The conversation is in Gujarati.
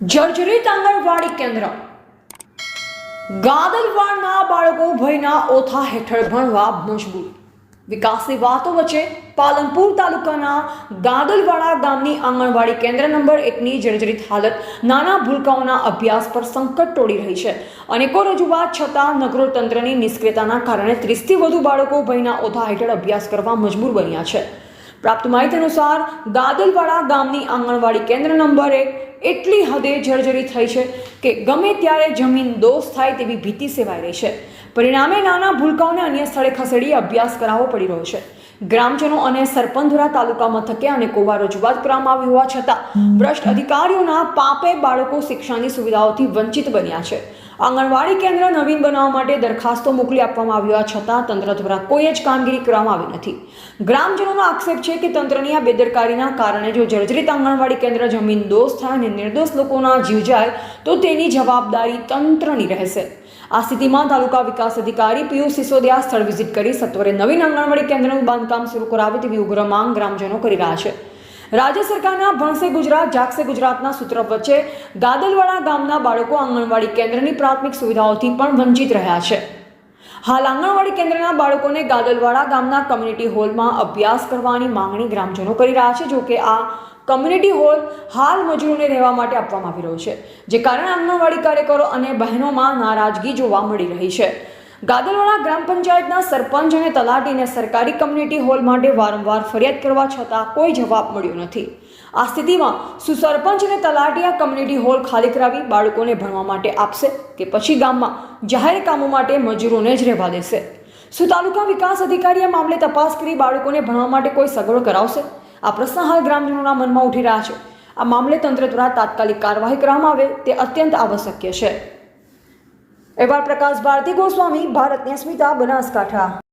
જર્જરિત આંગણવાડી કેન્દ્ર. ગાદલવાડના બાળકો ભયના ઓથા હેઠળ ભણવા મજબૂર. વિકાસની વાતો વચ્ચે પાલનપુર તાલુકાના ગાદલવાડા ગામની આંગણવાડી કેન્દ્ર નંબર એકની જર્જરિત હાલત નાના ભૂલકાઓના અભ્યાસ પર સંકટ તોડી રહી છે. અનેકો રજૂઆત છતાં નગરો તંત્રની નિષ્ક્રિયતાના કારણે ત્રીસથી વધુ બાળકો ભયના ઓથા હેઠળ અભ્યાસ કરવા મજબૂર બન્યા છે. પ્રાપ્ત માહિતી અનુસાર ગાદલવાડા ગામની આંગણવાડી કેન્દ્ર નંબર એક એટલી હદે જર્જરી થઈ છે કે ગમે ત્યારે જમીન દોષ થાય તેવી ભીતિ સેવાઈ રહી છે. પરિણામે નાના ભૂલકાઓને અન્ય સ્થળે ખસેડી અભ્યાસ કરાવવો પડી રહ્યો છે. ગ્રામજનો અને સરપંધુરા તાલુકા મથકે અને કોવા રજૂઆત કરવામાં આવી હોવા છતાં, ભ્રષ્ટ અધિકારીઓના પાપે બાળકો શિક્ષાની સુવિધાઓથી વંચિત બન્યા છે. આંગણવાડી કેન્દ્ર નવીન બનાવવા માટે દરખાસ્તો મોકલી આપવામાં આવ્યા છતાં તંત્ર દ્વારા કોઈ જ કામગીરી કરવામાં આવી નથી. ગ્રામજનોનો આક્ષેપ છે કે તંત્રની આ બેદરકારીના કારણે જો જર્જરિત આંગણવાડી કેન્દ્ર જમીન દોષ થાય અને નિર્દોષ લોકોના જીવ જાય, તો તેની જવાબદારી તંત્રની રહેશે. આ સ્થિતિમાં તાલુકા વિકાસ અધિકારી પિયુષ સિસોદિયા સ્થળ વિઝિટ કરી સત્વરે નવીન આંગણવાડી કેન્દ્રનું બાંધકામ શરૂ કરાવે તેવી ઉગ્ર માંગ ગ્રામજનો કરી રહ્યા છે. રાજ્ય સરકારના ભણસે ગુજરાત, જાગશે ગુજરાતના સૂત્ર વચ્ચે ગાદલવાડા ગામના બાળકો આંગણવાડી કેન્દ્રની પ્રાથમિક સુવિધાઓથી પણ વંચિત રહ્યા છે. હાલ આંગણવાડી કેન્દ્રના બાળકોને ગાદલવાડા ગામના કમ્યુનિટી હોલમાં અભ્યાસ કરવાની માંગણી ગ્રામજનો કરી રહ્યા છે, જો કે આ કમ્યુનિટી હોલ હાલ મજૂરોને રહેવા માટે આપવામાં આવી રહ્યો છે, જે કારણે આંગણવાડી કાર્યકરો અને બહેનોમાં નારાજગી જોવા મળી રહી છે. ગાદલવાડા ગ્રામ પંચાયતના સરપંચ અને તલાટીને સરકારી કમ્યુનિટી હોલ માટે વારંવાર ફરિયાદ કરવા છતાં કોઈ જવાબ મળ્યો નથી. આ સ્થિતિમાં શું સરપંચ અને તલાટી આ કમ્યુનિટી હોલ ખાલી કરાવી બાળકોને ભણવા માટે આપશે કે પછી ગામમાં જાહેર કામો માટે મજૂરોને જ રહેવા દેશે. શું તાલુકા વિકાસ અધિકારી આ મામલે તપાસ કરી બાળકોને ભણવા માટે કોઈ સગવડ કરાવશે? આ પ્રશ્ન હાલ ગ્રામજનોના મનમાં ઉઠી રહ્યા છે. આ મામલે તંત્ર દ્વારા તાત્કાલિક કાર્યવાહી કરવામાં આવે તે અત્યંત આવશ્યક છે. એવા પ્રકાશ ભારતી ગોસ્વામી ભારતની અસ્મિતા બનાસકાંઠા.